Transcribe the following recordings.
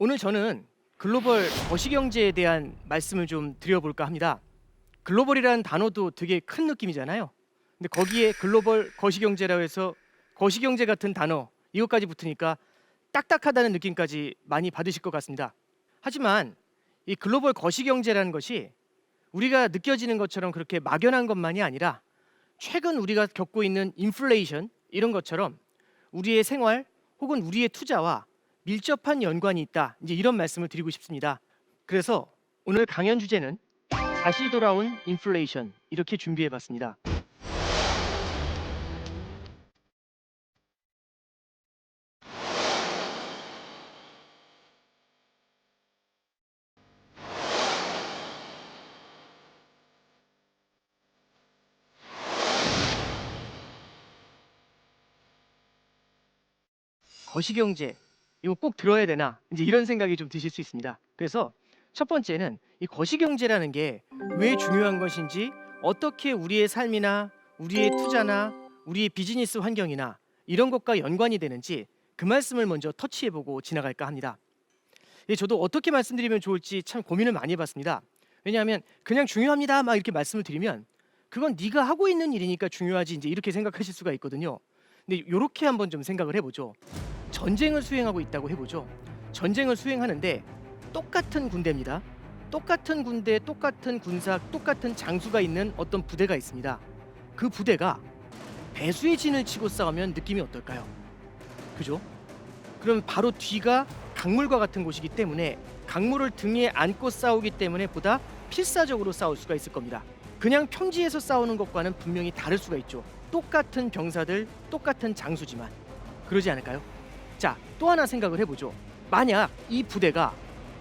오늘 저는 글로벌 거시경제에 대한 말씀을 좀 드려볼까 합니다. 글로벌이라는 단어도 되게 큰 느낌이잖아요. 근데 거기에 글로벌 거시경제라고 해서 거시경제 같은 단어 이것까지 붙으니까 딱딱하다는 느낌까지 많이 받으실 것 같습니다. 하지만 이 글로벌 거시경제라는 것이 우리가 느껴지는 것처럼 그렇게 막연한 것만이 아니라 최근 우리가 겪고 있는 인플레이션 이런 것처럼 우리의 생활 혹은 우리의 투자와 밀접한 연관이 있다. 이제 이런 말씀을 드리고 싶습니다. 그래서 오늘 강연 주제는 다시 돌아온 인플레이션 이렇게 준비해 봤습니다. 거시경제 이거 꼭 들어야 되나 이제 이런 생각이 좀 드실 수 있습니다. 그래서 첫 번째는 이 거시경제라는 게 왜 중요한 것인지 어떻게 우리의 삶이나 우리의 투자나 우리의 비즈니스 환경이나 이런 것과 연관이 되는지 그 말씀을 먼저 터치해보고 지나갈까 합니다. 예, 저도 어떻게 말씀드리면 좋을지 참 고민을 많이 해봤습니다. 왜냐하면 그냥 중요합니다 막 이렇게 말씀을 드리면 그건 네가 하고 있는 일이니까 중요하지 이제 이렇게 생각하실 수가 있거든요. 근데 이렇게 한번 좀 생각을 해보죠. 전쟁을 수행하고 있다고 해보죠. 전쟁을 수행하는데 똑같은 군대입니다. 똑같은 군대, 똑같은 군사, 똑같은 장수가 있는 어떤 부대가 있습니다. 그 부대가 배수의 진을 치고 싸우면 느낌이 어떨까요? 그죠? 그럼 바로 뒤가 강물과 같은 곳이기 때문에 강물을 등에 안고 싸우기 때문에 보다 필사적으로 싸울 수가 있을 겁니다. 그냥 평지에서 싸우는 것과는 분명히 다를 수가 있죠. 똑같은 병사들, 똑같은 장수지만 그러지 않을까요? 자, 또 하나 생각을 해보죠. 만약 이 부대가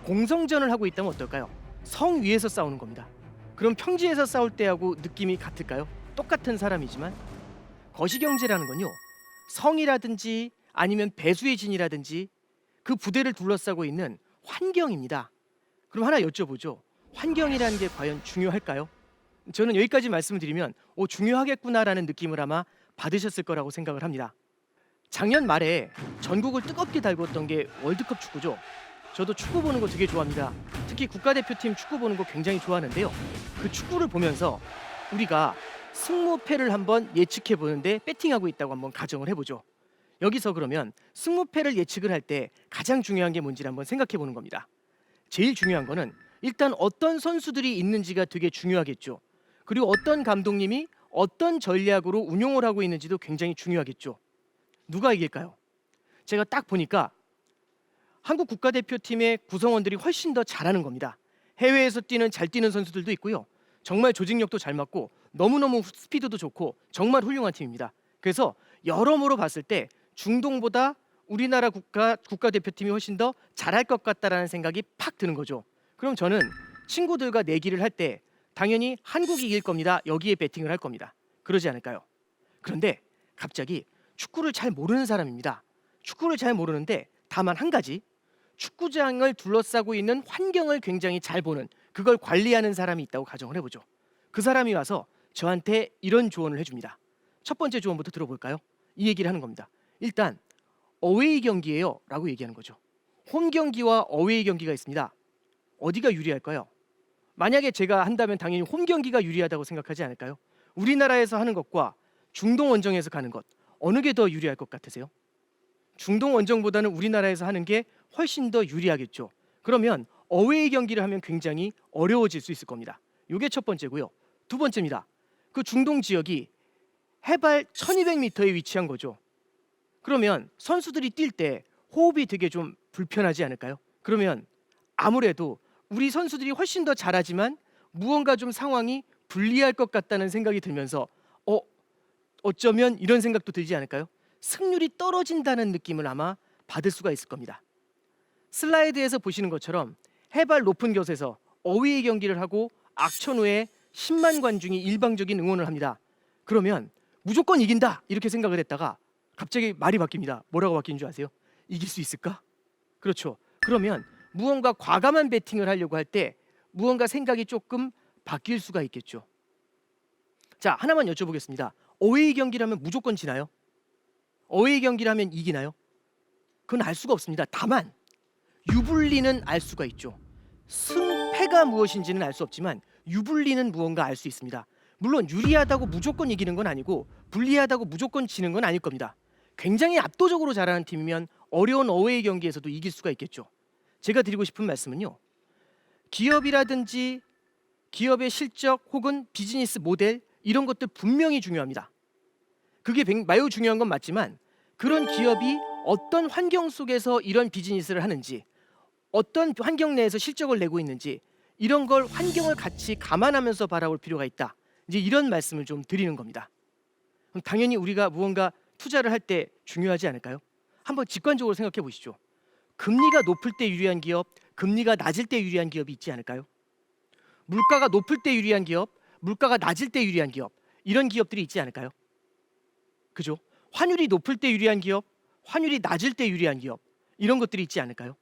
공성전을 하고 있다면 어떨까요? 성 위에서 싸우는 겁니다. 그럼 평지에서 싸울 때하고 느낌이 같을까요? 똑같은 사람이지만 거시경제라는 건요. 성이라든지 아니면 배수의 진이라든지 그 부대를 둘러싸고 있는 환경입니다. 그럼 하나 여쭤보죠. 환경이라는 게 과연 중요할까요? 저는 여기까지 말씀을 드리면 오 중요하겠구나라는 느낌을 아마 받으셨을 거라고 생각을 합니다. 작년 말에 전국을 뜨겁게 달궜던 게 월드컵 축구죠. 저도 축구 보는 거 되게 좋아합니다. 특히 국가대표팀 축구 보는 거 굉장히 좋아하는데요. 그 축구를 보면서 우리가 승무패를 한번 예측해 보는데 배팅하고 있다고 한번 가정을 해보죠. 여기서 그러면 승무패를 예측을 할 때 가장 중요한 게 뭔지를 한번 생각해 보는 겁니다. 제일 중요한 거는 일단 어떤 선수들이 있는지가 되게 중요하겠죠. 그리고 어떤 감독님이 어떤 전략으로 운용을 하고 있는지도 굉장히 중요하겠죠. 누가 이길까요? 제가 딱 보니까 한국 국가대표팀의 구성원들이 훨씬 더 잘하는 겁니다. 해외에서 뛰는 잘 뛰는 선수들도 있고요. 정말 조직력도 잘 맞고 너무너무 스피드도 좋고 정말 훌륭한 팀입니다. 그래서 여러모로 봤을 때 중동보다 우리나라 국가 국가대표팀이 훨씬 더 잘할 것 같다라는 생각이 팍 드는 거죠. 그럼 저는 친구들과 내기를 할 때 당연히 한국이 이길 겁니다. 여기에 베팅을 할 겁니다. 그러지 않을까요? 그런데 갑자기 축구를 잘 모르는 사람입니다. 축구를 잘 모르는데 다만 한 가지 축구장을 둘러싸고 있는 환경을 굉장히 잘 보는 그걸 관리하는 사람이 있다고 가정을 해보죠. 그 사람이 와서 저한테 이런 조언을 해줍니다. 첫 번째 조언부터 들어볼까요? 이 얘기를 하는 겁니다. 일단 어웨이 경기예요 라고 얘기하는 거죠. 홈 경기와 어웨이 경기가 있습니다. 어디가 유리할까요? 만약에 제가 한다면 당연히 홈 경기가 유리하다고 생각하지 않을까요? 우리나라에서 하는 것과 중동 원정에서 가는 것 어느 게 더 유리할 것 같으세요? 중동 원정보다는 우리나라에서 하는 게 훨씬 더 유리하겠죠. 그러면 어웨이 경기를 하면 굉장히 어려워질 수 있을 겁니다. 이게 첫 번째고요. 두 번째입니다. 그 중동 지역이 해발 1200m에 위치한 거죠. 그러면 선수들이 뛸 때 호흡이 되게 좀 불편하지 않을까요? 그러면 아무래도 우리 선수들이 훨씬 더 잘하지만 무언가 좀 상황이 불리할 것 같다는 생각이 들면서 어 어쩌면 이런 생각도 들지 않을까요? 승률이 떨어진다는 느낌을 아마 받을 수가 있을 겁니다. 슬라이드에서 보시는 것처럼 해발 높은 곳에서 어휘의 경기를 하고 악천 후에 10만 관중이 일방적인 응원을 합니다. 그러면 무조건 이긴다 이렇게 생각을 했다가 갑자기 말이 바뀝니다. 뭐라고 바뀐 줄 아세요? 이길 수 있을까? 그렇죠. 그러면 무언가 과감한 배팅을 하려고 할 때 무언가 생각이 조금 바뀔 수가 있겠죠. 자 하나만 여쭤보겠습니다. 어웨이 경기라면 무조건 지나요? 어웨이 경기라면 이기나요? 그건 알 수가 없습니다. 다만 유불리는 알 수가 있죠. 승패가 무엇인지는 알 수 없지만 유불리는 무언가 알 수 있습니다. 물론 유리하다고 무조건 이기는 건 아니고 불리하다고 무조건 지는 건 아닐 겁니다. 굉장히 압도적으로 잘하는 팀이면 어려운 어웨이 경기에서도 이길 수가 있겠죠. 제가 드리고 싶은 말씀은요. 기업이라든지 기업의 실적 혹은 비즈니스 모델 이런 것들 분명히 중요합니다. 그게 뱅- 매우 중요한 건 맞지만 그런 기업이 어떤 환경 속에서 이런 비즈니스를 하는지 어떤 환경 내에서 실적을 내고 있는지 이런 걸 환경을 같이 감안하면서 바라볼 필요가 있다. 이제 이런 말씀을 좀 드리는 겁니다. 당연히 우리가 무언가 투자를 할 때 중요하지 않을까요? 한번 직관적으로 생각해 보시죠. 금리가 높을 때 유리한 기업, 금리가 낮을 때 유리한 기업이 있지 않을까요? 물가가 높을 때 유리한 기업, 물가가 낮을 때 유리한 기업 이런 기업들이 있지 않을까요? 그죠? 환율이 높을 때 유리한 기업, 환율이 낮을 때 유리한 기업 이런 것들이 있지 않을까요?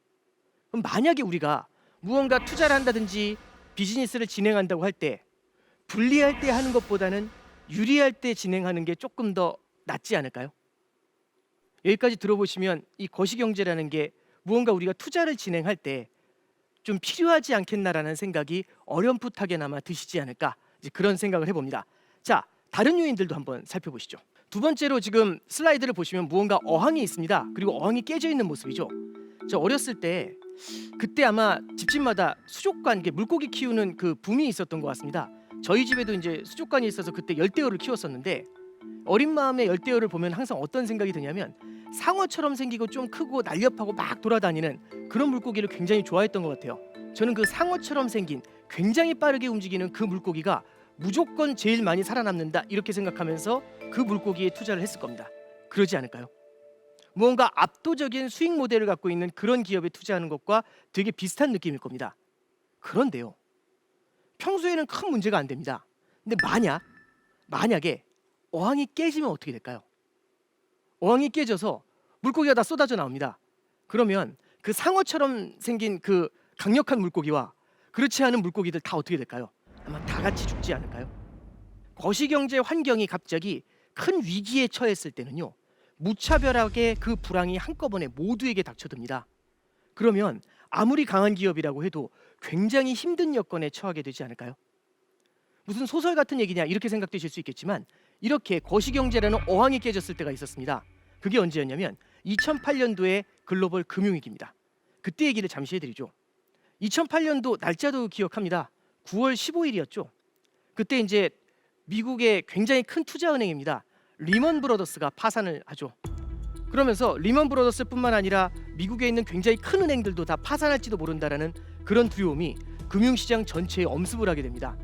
그럼 만약에 우리가 무언가 투자를 한다든지 비즈니스를 진행한다고 할 때 불리할 때 하는 것보다는 유리할 때 진행하는 게 조금 더 낫지 않을까요? 여기까지 들어보시면 이 거시경제라는 게 무언가 우리가 투자를 진행할 때 좀 필요하지 않겠나라는 생각이 어렴풋하게나마 드시지 않을까 이제 그런 생각을 해봅니다. 자, 다른 요인들도 한번 살펴보시죠. 두 번째로 지금 슬라이드를 보시면 무언가 어항이 있습니다. 그리고 어항이 깨져 있는 모습이죠. 저 어렸을 때 그때 아마 집집마다 수족관, 이게 물고기 키우는 그 붐이 있었던 것 같습니다. 저희 집에도 이제 수족관이 있어서 그때 열대어를 키웠었는데 어린 마음에 열대어를 보면 항상 어떤 생각이 드냐면 상어처럼 생기고 좀 크고 날렵하고 막 돌아다니는 그런 물고기를 굉장히 좋아했던 것 같아요. 저는 그 상어처럼 생긴 굉장히 빠르게 움직이는 그 물고기가 무조건 제일 많이 살아남는다 이렇게 생각하면서 그 물고기에 투자를 했을 겁니다. 그러지 않을까요? 무언가 압도적인 수익 모델을 갖고 있는 그런 기업에 투자하는 것과 되게 비슷한 느낌일 겁니다. 그런데요. 평소에는 큰 문제가 안 됩니다. 근데 만약 만약에 어항이 깨지면 어떻게 될까요? 어항이 깨져서 물고기가 다 쏟아져 나옵니다. 그러면 그 상어처럼 생긴 그 강력한 물고기와 그렇지 않은 물고기들 다 어떻게 될까요? 아마 다 같이 죽지 않을까요? 거시경제 환경이 갑자기 큰 위기에 처했을 때는요. 무차별하게 그 불황이 한꺼번에 모두에게 닥쳐듭니다. 그러면 아무리 강한 기업이라고 해도 굉장히 힘든 여건에 처하게 되지 않을까요? 무슨 소설 같은 얘기냐 이렇게 생각되실 수 있겠지만 이렇게 거시경제라는 어항이 깨졌을 때가 있었습니다. 그게 언제였냐면 2008년도에 글로벌 금융위기입니다. 그때 얘기를 잠시 해드리죠. 2008년도 날짜도 기억합니다. 9월 15일이었죠. 그때 이제 미국의 굉장히 큰 투자 은행입니다. 리먼 브로더스가 파산을 하죠. 그러면서 리먼 브로더스뿐만 아니라 미국에 있는 굉장히 큰 은행들도 다 파산할지도 모른다라는 그런 두려움이 금융시장 전체에 엄습을 하게 됩니다.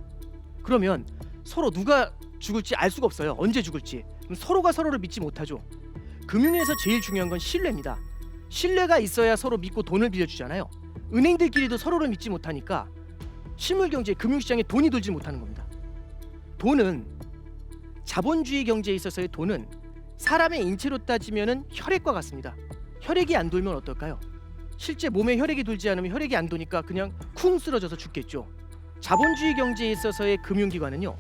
그러면 서로 누가 죽을지 알 수가 없어요. 언제 죽을지. 서로가 서로를 믿지 못하죠. 금융에서 제일 중요한 건 신뢰입니다. 신뢰가 있어야 서로 믿고 돈을 빌려주잖아요. 은행들끼리도 서로를 믿지 못하니까 실물 경제, 금융 시장에 돈이 돌지 못하는 겁니다. 돈은 자본주의 경제에 있어서의 돈은 사람의 인체로 따지면은 혈액과 같습니다. 혈액이 안 돌면 어떨까요? 실제 몸에 혈액이 돌지 않으면 혈액이 안 도니까 그냥 쿵 쓰러져서 죽겠죠. 자본주의 경제에 있어서의 금융기관은요.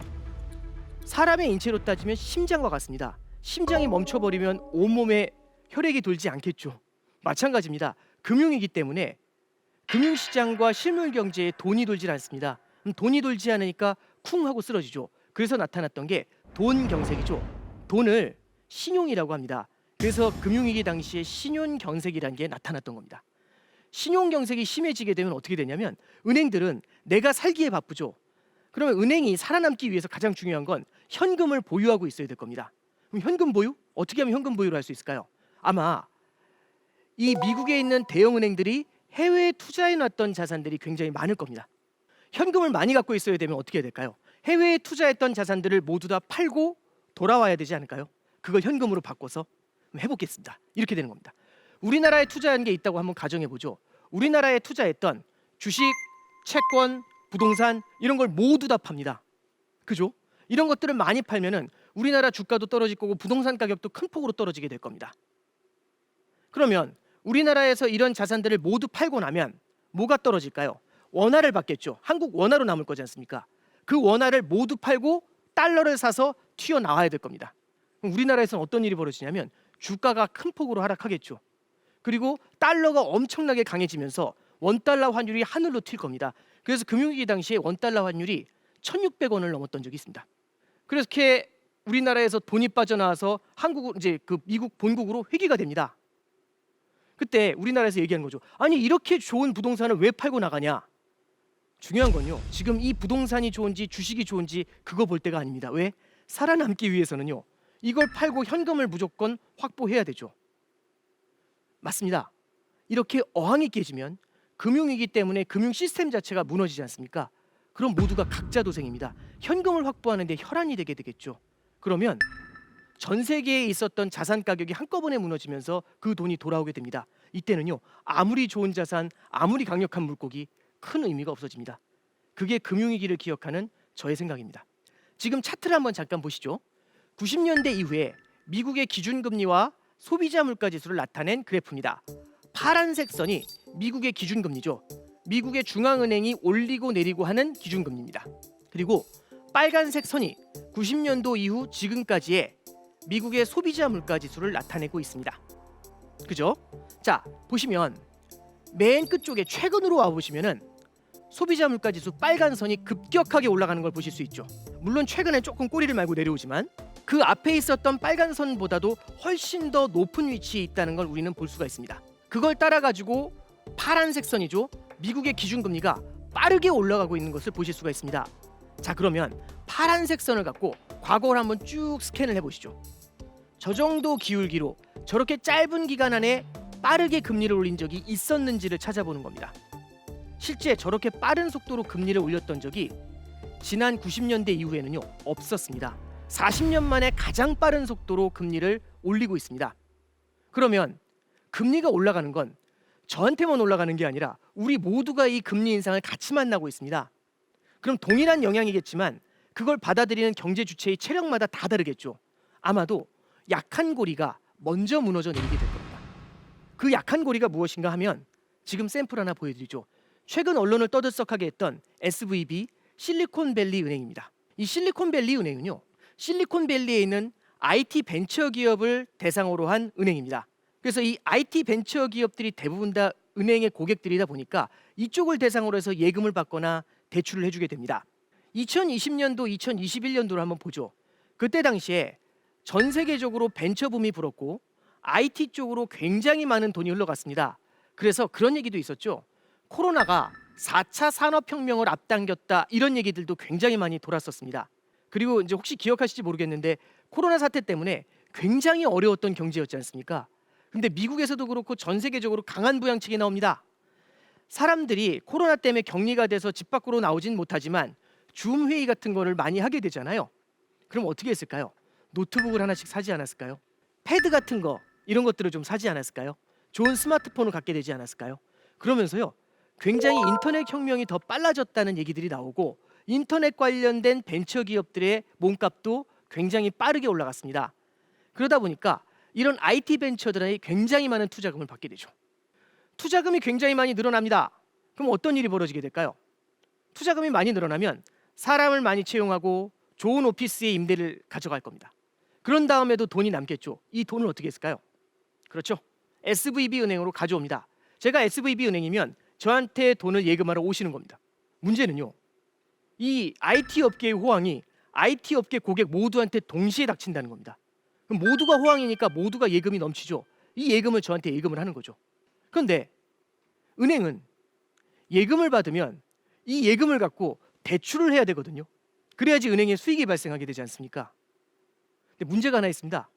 사람의 인체로 따지면 심장과 같습니다. 심장이 멈춰버리면 온몸에 혈액이 돌지 않겠죠. 마찬가지입니다. 금융이기 때문에 금융시장과 실물 경제에 돈이 돌질 않습니다. 돈이 돌지 않으니까 쿵 하고 쓰러지죠. 그래서 나타났던 게 돈 경색이죠. 돈을 신용이라고 합니다. 그래서 금융위기 당시에 신용 경색이라는 게 나타났던 겁니다. 신용 경색이 심해지게 되면 어떻게 되냐면 은행들은 내가 살기에 바쁘죠. 그러면 은행이 살아남기 위해서 가장 중요한 건 현금을 보유하고 있어야 될 겁니다. 그럼 현금 보유? 어떻게 하면 현금 보유를 할 수 있을까요? 아마 이 미국에 있는 대형 은행들이 해외에 투자해 놨던 자산들이 굉장히 많을 겁니다. 현금을 많이 갖고 있어야 되면 어떻게 해야 될까요? 해외에 투자했던 자산들을 모두 다 팔고 돌아와야 되지 않을까요? 그걸 현금으로 바꿔서 해보겠습니다. 이렇게 되는 겁니다. 우리나라에 투자한 게 있다고 한번 가정해 보죠. 우리나라에 투자했던 주식, 채권, 부동산 이런 걸 모두 다 팝니다. 그죠? 이런 것들을 많이 팔면은 우리나라 주가도 떨어질 거고 부동산 가격도 큰 폭으로 떨어지게 될 겁니다. 그러면 우리나라에서 이런 자산들을 모두 팔고 나면 뭐가 떨어질까요? 원화를 받겠죠. 한국 원화로 남을 거지 않습니까? 그 원화를 모두 팔고 달러를 사서 튀어 나와야 될 겁니다. 우리나라에서는 어떤 일이 벌어지냐면 주가가 큰 폭으로 하락하겠죠. 그리고 달러가 엄청나게 강해지면서 원달러 환율이 하늘로 튈 겁니다. 그래서 금융위기 당시에 원달러 환율이 1,600원을 넘었던 적이 있습니다. 그래서 이렇게 우리나라에서 돈이 빠져나와서 한국 이제 그 미국 본국으로 회귀가 됩니다. 그때 우리나라에서 얘기하는 거죠. 아니 이렇게 좋은 부동산을 왜 팔고 나가냐? 중요한 건요. 지금 이 부동산이 좋은지 주식이 좋은지 그거 볼 때가 아닙니다. 왜? 살아남기 위해서는요. 이걸 팔고 현금을 무조건 확보해야 되죠. 맞습니다. 이렇게 어항이 깨지면 금융위기 때문에 금융 시스템 자체가 무너지지 않습니까? 그럼 모두가 각자 도생입니다. 현금을 확보하는데 혈안이 되게 되겠죠. 그러면 전 세계에 있었던 자산 가격이 한꺼번에 무너지면서 그 돈이 돌아오게 됩니다. 이때는요. 아무리 좋은 자산, 아무리 강력한 물고기 큰 의미가 없어집니다. 그게 금융위기를 기억하는 저의 생각입니다. 지금 차트를 한번 잠깐 보시죠. 90년대 이후에 미국의 기준금리와 소비자 물가 지수를 나타낸 그래프입니다. 파란색 선이 미국의 기준금리죠. 미국의 중앙은행이 올리고 내리고 하는 기준금리입니다. 그리고 빨간색 선이 90년도 이후 지금까지의 미국의 소비자 물가 지수를 나타내고 있습니다. 그죠? 자, 보시면 맨 끝쪽에 최근으로 와 보시면은 소비자 물가 지수 빨간 선이 급격하게 올라가는 걸 보실 수 있죠. 물론 최근에 조금 꼬리를 말고 내려오지만 그 앞에 있었던 빨간 선보다도 훨씬 더 높은 위치에 있다는 걸 우리는 볼 수가 있습니다. 그걸 따라 가지고 파란색 선이죠. 미국의 기준금리가 빠르게 올라가고 있는 것을 보실 수가 있습니다. 자, 그러면 파란색 선을 갖고 과거를 한번 쭉 스캔을 해 보시죠. 저 정도 기울기로 저렇게 짧은 기간 안에 빠르게 금리를 올린 적이 있었는지를 찾아보는 겁니다. 실제 저렇게 빠른 속도로 금리를 올렸던 적이 지난 90년대 이후에는요 없었습니다. 40년 만에 가장 빠른 속도로 금리를 올리고 있습니다. 그러면 금리가 올라가는 건 저한테만 올라가는 게 아니라 우리 모두가 이 금리 인상을 같이 만나고 있습니다. 그럼 동일한 영향이겠지만 그걸 받아들이는 경제 주체의 체력마다 다 다르겠죠. 아마도 약한 고리가 먼저 무너져 내리게 될 겁니다. 그 약한 고리가 무엇인가 하면 지금 샘플 하나 보여드리죠. 최근 언론을 떠들썩하게 했던 SVB 실리콘밸리 은행입니다. 이 실리콘밸리 은행은요. 실리콘밸리에 있는 IT 벤처 기업을 대상으로 한 은행입니다. 그래서 이 IT 벤처 기업들이 대부분 다 은행의 고객들이다 보니까 이쪽을 대상으로 해서 예금을 받거나 대출을 해주게 됩니다. 2020년도, 2021년도를 한번 보죠. 그때 당시에 전 세계적으로 벤처 붐이 불었고 IT 쪽으로 굉장히 많은 돈이 흘러갔습니다. 그래서 그런 얘기도 있었죠. 코로나가 4차 산업혁명을 앞당겼다 이런 얘기들도 굉장히 많이 돌았었습니다. 그리고 이제 혹시 기억하실지 모르겠는데 코로나 사태 때문에 굉장히 어려웠던 경제였지 않습니까? 근데 미국에서도 그렇고 전 세계적으로 강한 부양책이 나옵니다. 사람들이 코로나 때문에 격리가 돼서 집 밖으로 나오진 못하지만 줌 회의 같은 거를 많이 하게 되잖아요. 그럼 어떻게 했을까요? 노트북을 하나씩 사지 않았을까요? 패드 같은 거 이런 것들을 좀 사지 않았을까요? 좋은 스마트폰을 갖게 되지 않았을까요? 그러면서요. 굉장히 인터넷 혁명이 더 빨라졌다는 얘기들이 나오고 인터넷 관련된 벤처 기업들의 몸값도 굉장히 빠르게 올라갔습니다. 그러다 보니까 이런 IT 벤처들이 굉장히 많은 투자금을 받게 되죠. 투자금이 굉장히 많이 늘어납니다. 그럼 어떤 일이 벌어지게 될까요? 투자금이 많이 늘어나면 사람을 많이 채용하고 좋은 오피스의 임대를 가져갈 겁니다. 그런 다음에도 돈이 남겠죠. 이 돈을 어떻게 했을까요? 그렇죠. SVB 은행으로 가져옵니다. 제가 SVB 은행이면 저한테 돈을 예금하러 오시는 겁니다. 문제는요. 이 IT 업계의 호황이 IT 업계 고객 모두한테 동시에 닥친다는 겁니다. 그럼 모두가 호황이니까 모두가 예금이 넘치죠. 이 예금을 저한테 예금을 하는 거죠. 그런데 은행은 예금을 받으면 이 예금을 갖고 대출을 해야 되거든요. 그래야지 은행에 수익이 발생하게 되지 않습니까? 근데 문제가 하나 있습니다.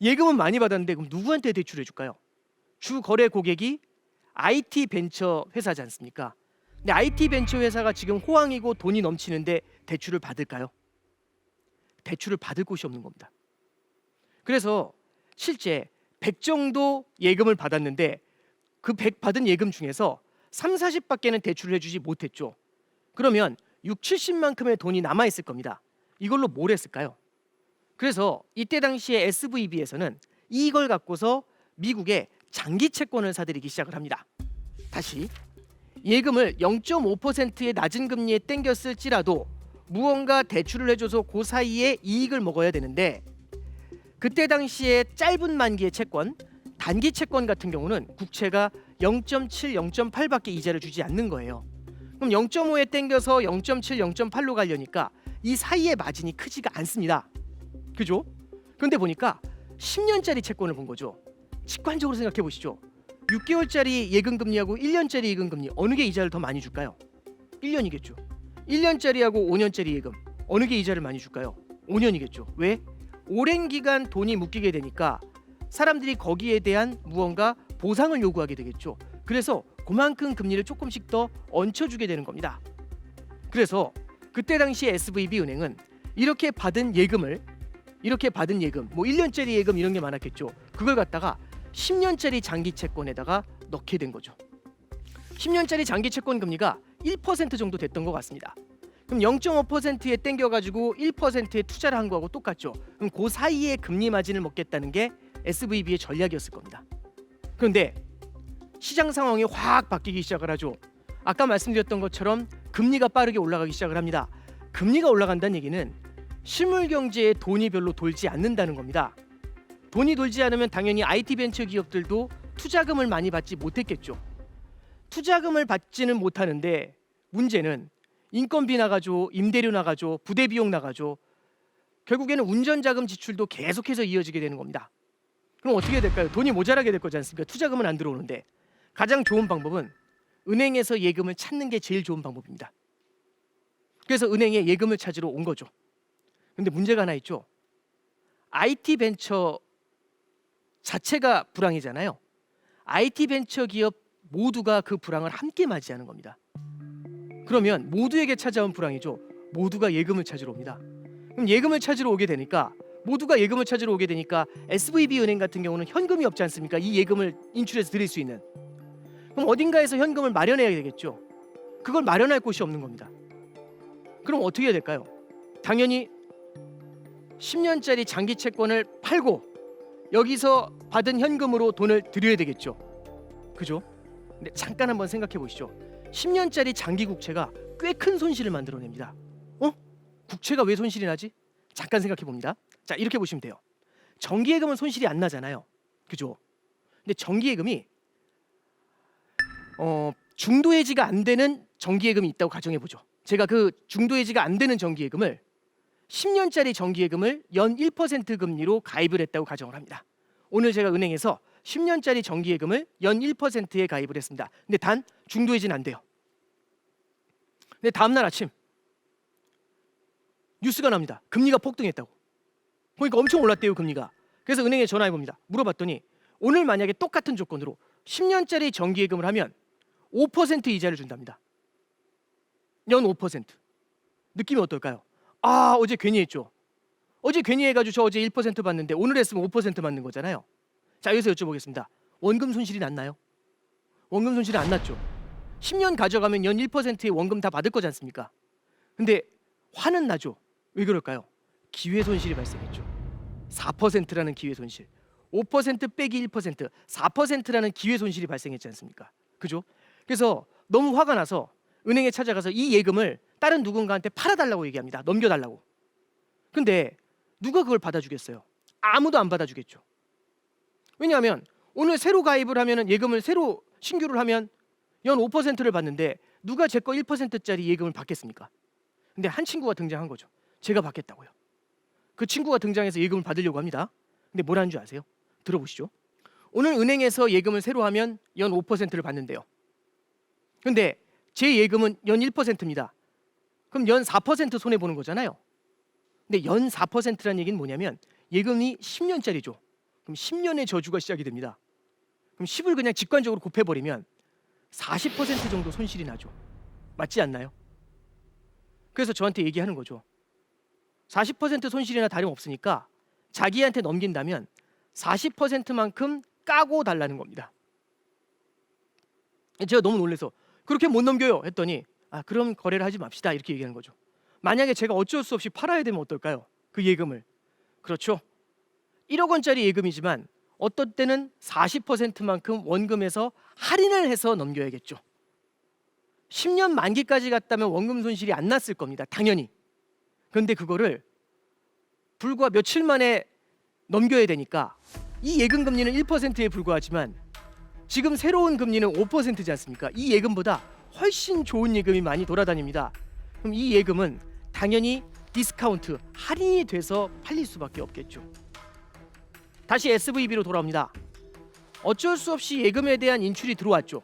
예금은 많이 받았는데 그럼 누구한테 대출해 줄까요? 주 거래 고객이 IT 벤처 회사지 않습니까? 근데 IT 벤처 회사가 지금 호황이고 돈이 넘치는데 대출을 받을까요? 대출을 받을 곳이 없는 겁니다. 그래서 실제 100 정도 예금을 받았는데 그 100 받은 예금 중에서 3, 40밖에는 대출을 해주지 못했죠. 그러면 6, 70만큼의 돈이 남아 있을 겁니다. 이걸로 뭘 했을까요? 그래서 이때 당시에 SVB에서는 이걸 갖고서 미국에 장기 채권을 사들이기 시작을 합니다. 다시 예금을 0.5%의 낮은 금리에 땡겼을지라도 무언가 대출을 해줘서 그 사이에 이익을 먹어야 되는데 그때 당시에 짧은 만기의 채권 단기 채권 같은 경우는 국채가 0.7, 0.8밖에 이자를 주지 않는 거예요. 그럼 0.5에 땡겨서 0.7, 0.8로 가려니까 이 사이의 마진이 크지가 않습니다. 그죠? 그런데 보니까 10년짜리 채권을 본 거죠. 직관적으로 생각해 보시죠. 6개월짜리 예금 금리하고 1년짜리 예금 금리 어느 게 이자를 더 많이 줄까요? 1년이겠죠. 1년짜리하고 5년짜리 예금 어느 게 이자를 많이 줄까요? 5년이겠죠. 왜? 오랜 기간 돈이 묶이게 되니까 사람들이 거기에 대한 무언가 보상을 요구하게 되겠죠. 그래서 그만큼 금리를 조금씩 더 얹혀주게 되는 겁니다. 그래서 그때 당시 SVB 은행은 이렇게 받은 예금을 이렇게 받은 예금, 뭐 1년짜리 예금 이런 게 많았겠죠. 그걸 갖다가 10년짜리 장기 채권에다가 넣게 된 거죠. 10년짜리 장기 채권 금리가 1% 정도 됐던 것 같습니다. 그럼 0.5%에 땡겨가지고 1%에 투자를 한 거하고 똑같죠. 그럼 그 사이에 금리 마진을 먹겠다는 게 SVB의 전략이었을 겁니다. 그런데 시장 상황이 확 바뀌기 시작을 하죠. 아까 말씀드렸던 것처럼 금리가 빠르게 올라가기 시작을 합니다. 금리가 올라간다는 얘기는 실물 경제에 돈이 별로 돌지 않는다는 겁니다. 돈이 돌지 않으면 당연히 IT 벤처 기업들도 투자금을 많이 받지 못했겠죠. 투자금을 받지는 못하는데 문제는 인건비 나가죠, 임대료 나가죠, 부대 비용 나가죠. 결국에는 운전자금 지출도 계속해서 이어지게 되는 겁니다. 그럼 어떻게 될까요? 돈이 모자라게 될 거지 않습니까? 투자금은 안 들어오는데 가장 좋은 방법은 은행에서 예금을 찾는 게 제일 좋은 방법입니다. 그래서 은행에 예금을 찾으러 온 거죠. 근데 문제가 하나 있죠. IT 벤처 자체가 불황이잖아요. IT 벤처 기업 모두가 그 불황을 함께 맞이하는 겁니다. 그러면 모두에게 찾아온 불황이죠. 모두가 예금을 찾으러 옵니다. 그럼 예금을 찾으러 오게 되니까 모두가 예금을 찾으러 오게 되니까 SVB 은행 같은 경우는 현금이 없지 않습니까? 이 예금을 인출해서 드릴 수 있는. 그럼 어딘가에서 현금을 마련해야 되겠죠. 그걸 마련할 곳이 없는 겁니다. 그럼 어떻게 해야 될까요? 당연히 10년짜리 장기 채권을 팔고 여기서 받은 현금으로 돈을 드려야 되겠죠. 그죠? 근데 잠깐 한번 생각해 보시죠. 10년짜리 장기 국채가 꽤 큰 손실을 만들어냅니다. 어? 국채가 왜 손실이 나지? 잠깐 생각해 봅니다. 자, 이렇게 보시면 돼요. 정기예금은 손실이 안 나잖아요. 그죠? 근데 정기예금이 어, 중도 해지가 안 되는 정기예금이 있다고 가정해 보죠. 제가 그 중도 해지가 안 되는 정기예금을 10년짜리 정기예금을 연 1% 금리로 가입을 했다고 가정을 합니다. 오늘 제가 은행에서 10년짜리 정기예금을 연 1%에 가입을 했습니다. 근데 단 중도 해지는 안 돼요. 근데 다음 날 아침 뉴스가 납니다. 금리가 폭등했다고. 보니까 엄청 올랐대요, 금리가. 그래서 은행에 전화해 봅니다. 물어봤더니 오늘 만약에 똑같은 조건으로 10년짜리 정기예금을 하면 5% 이자를 준답니다. 연 5%. 느낌이 어떨까요? 아, 어제 괜히 했죠. 어제 괜히 해가지고 저 어제 1% 받는데 오늘 했으면 5% 받는 거잖아요. 자, 여기서 여쭤보겠습니다. 원금 손실이 났나요? 원금 손실이 안 났죠. 10년 가져가면 연 1%의 원금 다 받을 거지 않습니까? 근데 화는 나죠. 왜 그럴까요? 기회 손실이 발생했죠. 4%라는 기회 손실. 5% 빼기 1%, 4%라는 기회 손실이 발생했지 않습니까? 그죠? 그래서 너무 화가 나서 은행에 찾아가서 이 예금을 다른 누군가한테 팔아달라고 얘기합니다. 넘겨달라고. 근데 누가 그걸 받아주겠어요? 아무도 안 받아주겠죠. 왜냐하면 오늘 새로 가입을 하면 예금을 새로 신규를 하면 연 5%를 받는데 누가 제 거 1%짜리 예금을 받겠습니까? 근데 한 친구가 등장한 거죠. 제가 받겠다고요. 그 친구가 등장해서 예금을 받으려고 합니다. 근데 뭐라는 줄 아세요? 들어보시죠. 오늘 은행에서 예금을 새로 하면 연 5%를 받는데요. 근데 제 예금은 연 1%입니다. 그럼 연 4% 손해 보는 거잖아요. 근데 연 4%라는 얘기는 뭐냐면 예금이 10년짜리죠. 그럼 10년의 저주가 시작이 됩니다. 그럼 10을 그냥 직관적으로 곱해 버리면 40% 정도 손실이 나죠. 맞지 않나요? 그래서 저한테 얘기하는 거죠. 40% 손실이나 다름없으니까 자기한테 넘긴다면 40%만큼 까고 달라는 겁니다. 제가 너무 놀래서 그렇게 못 넘겨요 했더니 아 그럼 거래를 하지 맙시다 이렇게 얘기하는 거죠. 만약에 제가 어쩔 수 없이 팔아야 되면 어떨까요? 그 예금을 그렇죠. 1억 원짜리 예금이지만 어떤 때는 40%만큼 원금에서 할인을 해서 넘겨야겠죠. 10년 만기까지 갔다면 원금 손실이 안 났을 겁니다. 당연히. 그런데 그거를 불과 며칠 만에 넘겨야 되니까 이 예금 금리는 1%에 불과하지만 지금 새로운 금리는 5%지 않습니까? 이 예금보다 훨씬 좋은 예금이 많이 돌아다닙니다. 그럼 이 예금은 당연히 디스카운트 할인이 돼서 팔릴 수밖에 없겠죠. 다시 SVB로 돌아옵니다. 어쩔 수 없이 예금에 대한 인출이 들어왔죠.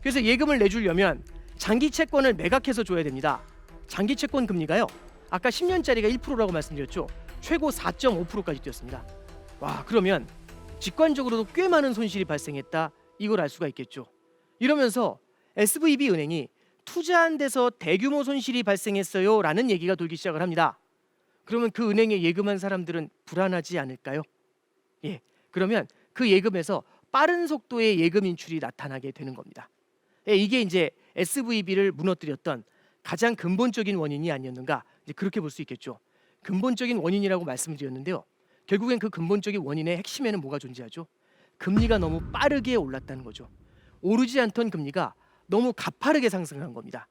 그래서 예금을 내주려면 장기 채권을 매각해서 줘야 됩니다. 장기 채권 금리가요. 아까 10년짜리가 1%라고 말씀드렸죠. 최고 4.5%까지 뛰었습니다. 와, 그러면 직관적으로도 꽤 많은 손실이 발생했다. 이걸 알 수가 있겠죠. 이러면서 SVB 은행이 투자한 데서 대규모 손실이 발생했어요라는 얘기가 돌기 시작을 합니다. 그러면 그 은행에 예금한 사람들은 불안하지 않을까요? 예. 그러면 그 예금에서 빠른 속도의 예금 인출이 나타나게 되는 겁니다. 예, 이게 이제 SVB를 무너뜨렸던 가장 근본적인 원인이 아니었는가 그렇게 볼 수 있겠죠. 근본적인 원인이라고 말씀드렸는데요. 결국엔 그 근본적인 원인의 핵심에는 뭐가 존재하죠? 금리가 너무 빠르게 올랐다는 거죠. 오르지 않던 금리가 너무 가파르게 상승한 겁니다.